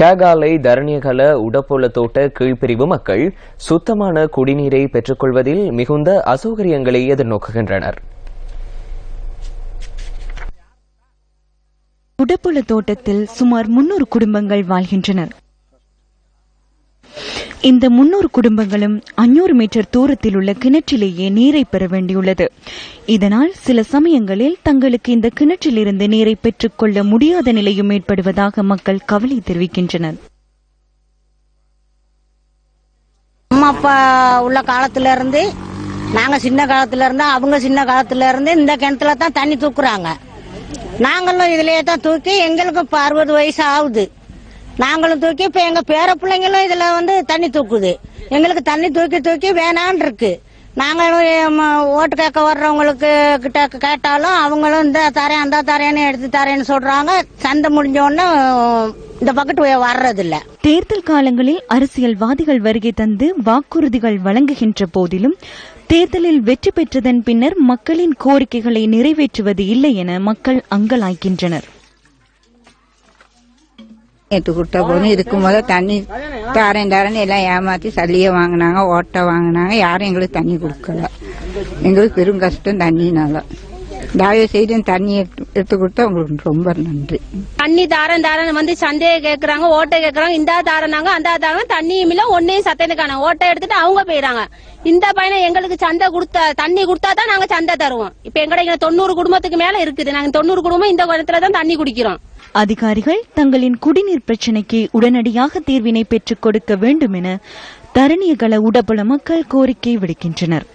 கேகாலை தரணியகல உடப்போல தோட்ட கீழ்பிரிவு மக்கள் சுத்தமான குடிநீரை பெற்றுக்கொள்வதில் மிகுந்த அசௌகரியங்களை எதிர்நோக்குகின்றனர். உடப்புல தோட்டத்தில் சுமார் முன்னூறு குடும்பங்கள் வாழ்கின்றனர். இந்த முன்னூறு குடும்பங்களும் அஞ்சூறு மீட்டர் தூரத்தில் உள்ள கிணற்றிலேயே நீரை பெற வேண்டியுள்ளது. இதனால் சில சமயங்களில் தங்களுக்கு இந்த கிணற்றிலிருந்து நீரை பெற்றுக்கொள்ள முடியாத நிலையும் ஏற்படுவதாக மக்கள் கவலை தெரிவிக்கின்றனர். அம்மா அப்பா உள்ள காலத்துல இருந்து நாங்க சின்ன காலத்துல இருந்து அவங்க சின்ன காலத்துல இருந்து இந்த கிணத்துல தான் தண்ணி தூக்குறாங்க. நாங்களும் இதுலயே தான் தூக்கி எங்களுக்கும் இப்போ அறுபது வயசு ஆகுது. நாங்களும் தூக்கி இப்ப எங்க பேர பிள்ளைங்களும் இதுல வந்து தண்ணி தூக்குது. எங்களுக்கு தண்ணி தூக்கி தூக்கி வேணான் இருக்கு. நாங்களும் ஓட்டு கேட்க வர்றவங்களுக்கு கிட்ட கேட்டாலும் அவங்களும் இந்த தரேன் அந்த தரேன்னு எடுத்து தரேன்னு சொல்றாங்க. சந்தை முடிஞ்ச உடனே இந்த பக்கத்து வர்றதில்ல. தேர்தல் காலங்களில் அரசியல்வாதிகள் வருகை தந்து வாக்குறுதிகள் வழங்குகின்ற போதிலும் தேர்தலில் வெற்றி பெற்றதன் பின்னர் மக்களின் கோரிக்கைகளை நிறைவேற்றுவது இல்லை என மக்கள் அங்கலாய்க்கின்றனர் நேற்று குட்டை போதும் இதுக்கு முதல்ல தண்ணி தாரேன் தாரேன்னு எல்லாம் ஏமாத்தி சளியை வாங்கினாங்க ஓட்டை வாங்கினாங்க. யாரும் எங்களுக்கு தண்ணி கொடுக்கல. எங்களுக்கு பெரும் கஷ்டம் தண்ணினால. தயவு செய்து தண்ணியை எடுத்து கொடுத்தா உங்களுக்கு ரொம்ப நன்றி. தண்ணி தாரன் தாரன் வந்து சந்தையை கேக்குறாங்க ஓட்டை கேக்குறாங்க இந்த தாரனாங்க அந்த தாரன் தண்ணியும் இல்ல ஒன்னையும் சத்தனுக்கான. ஓட்டை எடுத்துட்டு அவங்க போயிறாங்க. இந்த பையனை எங்களுக்கு சந்தை கொடுத்தா தண்ணி கொடுத்தா தான் நாங்க சந்தை தருவோம். இப்ப எங்கட தொண்ணூறு குடும்பத்துக்கு மேல இருக்குது. நாங்க தொண்ணூறு குடும்பம் இந்த குளத்துல தான் தண்ணி குடிக்கிறோம். அதிகாரிகள் தங்களின் குடிநீர் பிரச்சினைக்கு உடனடியாக தீர்வினை பெற்றுக் கொடுக்க வேண்டும் என தரணியகள உடபுல மக்கள் கோரிக்கை விடுக்கின்றனர்.